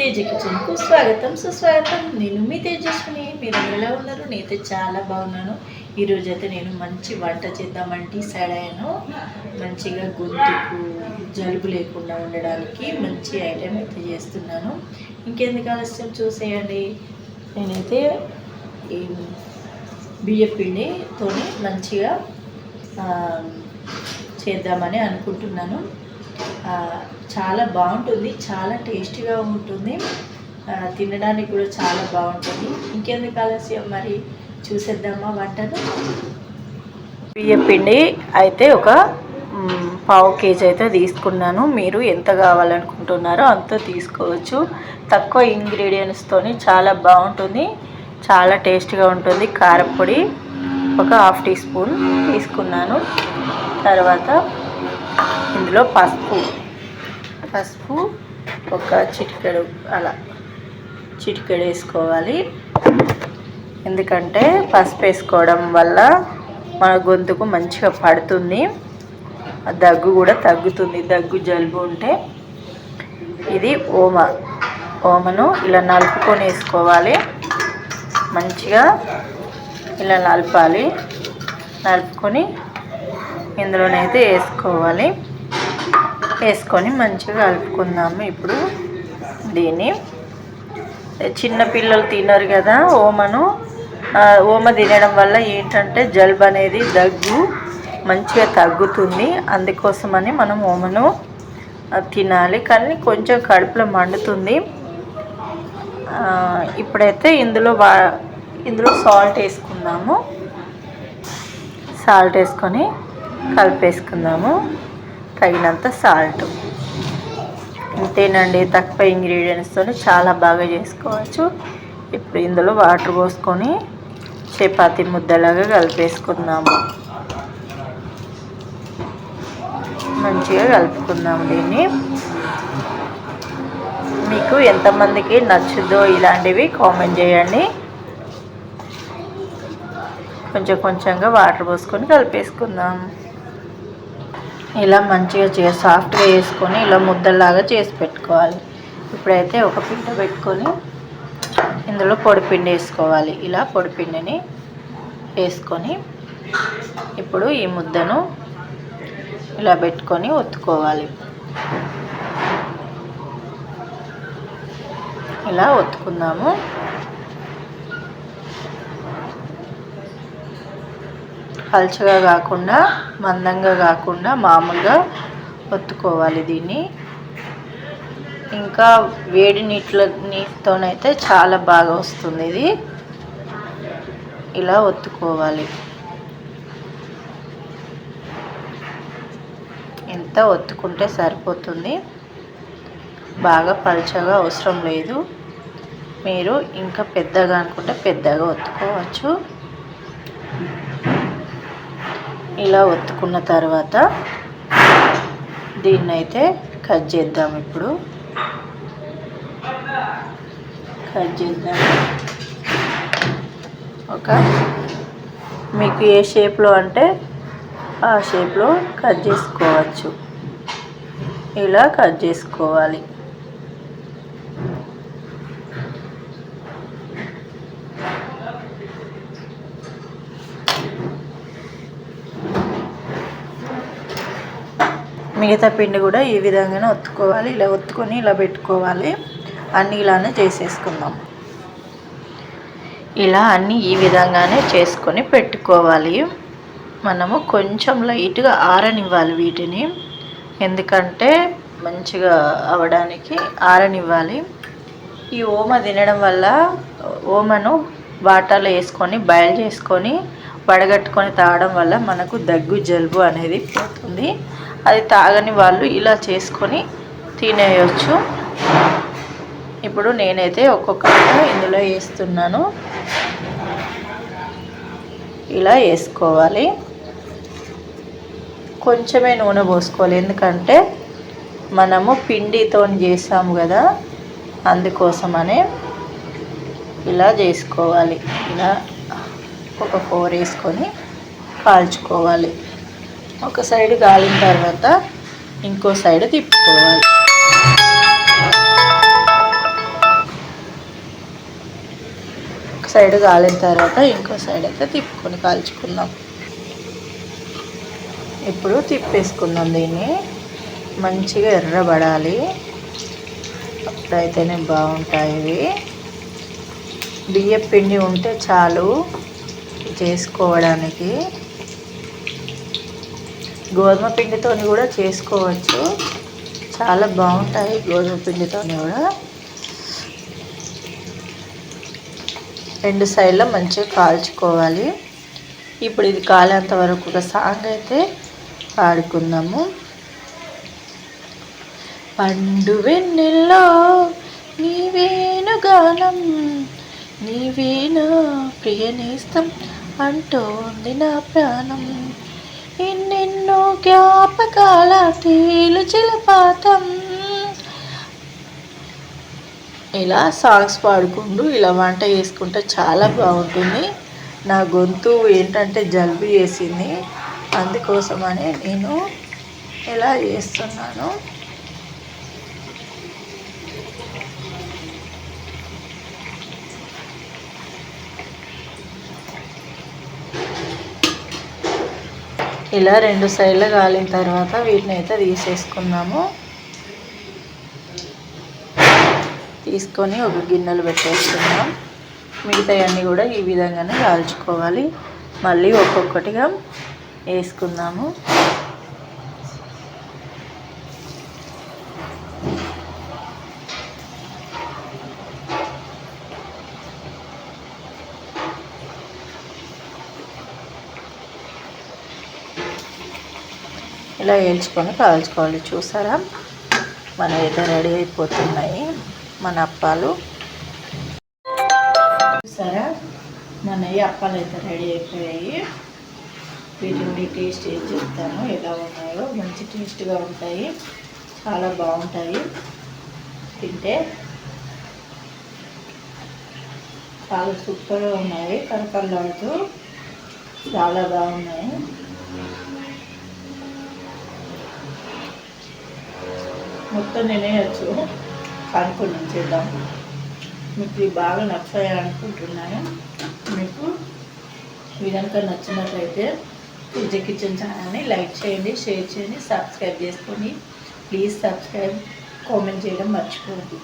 తేజ కిచెన్కు స్వాగతం సుస్వాగతం. నేను మీ తేజస్విని. మీరు ఎలా ఉన్నారు? నేనైతే చాలా బాగున్నాను. ఈరోజు అయితే నేను మంచి వంట చేద్దామంటే డిసైడ్ అయ్యాను. మంచిగా గొంతుకు జలుబు లేకుండా ఉండడానికి మంచి ఐటెం అయితే చేస్తున్నాను. ఇంకెందుకు ఆలస్యం? చూసేయండి. నేనైతే ఈ బియ్య పిండితో మంచిగా చేద్దామని అనుకుంటున్నాను. చాలా బాగుంటుంది చాలా టేస్టీగా ఉంటుంది. తినడానికి కూడా చాలా బాగుంటుంది. ఇంకెందుకు ఆలస్యం మరి? చూసేద్దామా వంటను? బియ్యపిండి అయితే ఒక పావు కేజీ అయితే తీసుకున్నాను. మీరు ఎంత కావాలనుకుంటున్నారో అంత తీసుకోవచ్చు. తక్కువ ఇంగ్రీడియంట్స్తోని చాలా బాగుంటుంది. చాలా టేస్ట్గా ఉంటుంది. కారపొడి ఒక హాఫ్ టీ స్పూన్ తీసుకున్నాను. తర్వాత ఇందులో పసుపు. పసుపు ఒక చిటికెడు అలా చిటికెడు వేసుకోవాలి. ఎందుకంటే పసుపు వేసుకోవడం వల్ల మన గొంతుకు మంచిగా పడుతుంది. ఆ దగ్గు కూడా తగ్గుతుంది. దగ్గు జలుబు ఉంటే ఇది ఓమ. ఓమను ఇలా నలుపుకొని వేసుకోవాలి. మంచిగా ఇలా నలపాలి. నలుపుకొని ఇందులోనైతే వేసుకోవాలి. వేసుకొని మంచిగా కలుపుకుందాము ఇప్పుడు దీన్ని. చిన్న పిల్లలు తినరు కదా ఓమను. ఓమ తినడం వల్ల ఏంటంటే జలుబు అనేది దగ్గు మంచిగా తగ్గుతుంది. అందుకోసమని మనం ఓమను తినాలి. కానీ కొంచెం కడుపులో మండుతుంది. ఇప్పుడైతే ఇందులో వా ఇందులో సాల్ట్ వేసుకుందాము. సాల్ట్ వేసుకొని కలిపేసుకుందాము. తగినంత సాల్ట్. అంతేనండి తక్కువ ఇంగ్రీడియంట్స్తో చాలా బాగా చేసుకోవచ్చు. ఇప్పుడు ఇందులో వాటర్ పోసుకొని చపాతీ ముద్దలాగా కలిపేసుకుందాము. మంచిగా కలుపుకుందాము దీన్ని. మీకు ఎంతమందికి నచ్చుదో ఇలాంటివి కామెంట్ చేయండి. కొంచెం కొంచెంగా వాటర్ పోసుకొని కలిపేసుకుందాం. ఇలా మంచిగా చే సాఫ్ట్గా వేసుకొని ఇలా ముద్దలాగా చేసి పెట్టుకోవాలి. ఇప్పుడైతే ఒక పిండి పెట్టుకొని ఇందులో పొడిపిండి వేసుకోవాలి. ఇలా పొడిపిండిని వేసుకొని ఇప్పుడు ఈ ముద్దను ఇలా పెట్టుకొని ఒత్తుకోవాలి. ఇలా ఒత్తుకుందాము. పల్చగా కాకుండా మందంగా కాకుండా మామూలుగా ఒత్తుకోవాలి దీన్ని. ఇంకా వేడి నీటిలో నీటితోనైతే చాలా బాగా వస్తుంది ఇది. ఇలా ఒత్తుకోవాలి. ఎంత ఒత్తుకుంటే సరిపోతుంది. బాగా పల్చగా అవసరం లేదు. మీరు ఇంకా పెద్దగా అనుకుంటే పెద్దగా ఒత్తుకోవచ్చు. ఇలా ఒత్తుకున్న తర్వాత దీన్ని అయితే కట్ చేద్దాం ఇప్పుడు. కట్ చేద్దాం. ఒక మీకు ఏ షేప్లో అంటే ఆ షేప్లో కట్ చేసుకోవచ్చు. ఇలా కట్ చేసుకోవాలి. మిగతా పిండి కూడా ఈ విధంగానే ఒత్తుకోవాలి. ఇలా ఒత్తుకొని ఇలా పెట్టుకోవాలి. అన్నీ ఇలానే చేసేసుకుందాం. ఇలా అన్నీ ఈ విధంగానే చేసుకొని పెట్టుకోవాలి. మనము కొంచెం లైట్గా ఆరనివ్వాలి వీటిని. ఎందుకంటే మంచిగా అవడానికి ఆరనివ్వాలి. ఈ ఓమ తినడం వల్ల ఓమను వాటర్లో వేసుకొని బాయిల్ చేసుకొని వడగట్టుకొని తాగడం వల్ల మనకు దగ్గు జలుబు అనేది పోతుంది. అది తాగని వాళ్ళు ఇలా చేసుకొని తినేయచ్చు. ఇప్పుడు నేనైతే ఒక్కొక్కటి ఇందులో వేస్తున్నాను. ఇలా వేసుకోవాలి. కొంచెమే నూనె పోసుకోవాలి. ఎందుకంటే మనము పిండితో చేసాము కదా అందుకోసమనే ఇలా చేసుకోవాలి. ఇలా ఒక ఫోర్ వేసుకొని కాల్చుకోవాలి. ఒక సైడ్ కాలిన తర్వాత ఇంకో సైడ్ తిప్పుకోవాలి. ఒక సైడ్ కాలిన తర్వాత ఇంకో సైడ్ అయితే తిప్పుకొని కాల్చుకుందాం. ఇప్పుడు తిప్పేసుకుందాం దీన్ని. మంచిగా ఎర్రబడాలి. అప్పుడైతేనే బాగుంటాయి ఇవి. బియ్యం పిండి ఉంటే చాలు. చేసుకోవడానికి. గోధుమ పిండితో కూడా చేసుకోవచ్చు. చాలా బాగుంటాయి గోధుమ పిండితో కూడా. రెండు సైడ్లో మంచిగా కాల్చుకోవాలి. ఇప్పుడు ఇది కాలేంత వరకు ఒక సాంగ్ అయితే పాడుకుందాము. పండు వెన్నెల్లో నీవేను గానం నీవేనా ప్రియనేస్తం అంటోంది నా ప్రాణం. ఎన్నెన్నో జ్ఞాపకాల తేలు జలపాతం ఇలా సాంగ్స్ పాడుకుంటూ ఇలా వంట చేసుకుంటే చాలా బాగుంటుంది. నా గొంతు ఏంటంటే జలుబు చేసింది. అందుకోసమని నేను ఇలా చేస్తున్నాను. ఇలా రెండు సైడ్లు కాలిన తర్వాత వీటిని అయితే తీసేసుకున్నాము తీసుకొని ఒక గిన్నెలు పెట్టేసుకుందాం. మిగతావన్నీ కూడా ఈ విధంగానే కాల్చుకోవాలి. మళ్ళీ ఒక్కొక్కటిగా వేసుకుందాము. ఇలా వేయించుకొని కాల్చుకోవాలి. చూసారా? మన అయితే రెడీ అయిపోతున్నాయి. మన అప్పాలు. చూసారా? మన ఈ అప్పాలు అయితే రెడీ అయిపోయాయి. వీటిని టేస్ట్ ఏం చెప్తాను ఎలా ఉన్నాయో. మంచి టేస్ట్గా ఉంటాయి. చాలా బాగుంటాయి. తింటే చాలా సూపర్గా ఉన్నాయి. కరకల్లాడుతూ చాలా బాగున్నాయి. మొత్తం తినేయచ్చు అనుకున్నాం చేద్దాం. మీకు ఇవి బాగా నచ్చాయి అనుకుంటున్నాను. మీకు విధంగా నచ్చినట్లయితే పూజ కిచెన్ ఛానల్ని లైక్ చేయండి షేర్ చేయండి సబ్స్క్రైబ్ చేసుకొని ప్లీజ్ సబ్స్క్రైబ్ కామెంట్ చేయడం మర్చిపోండి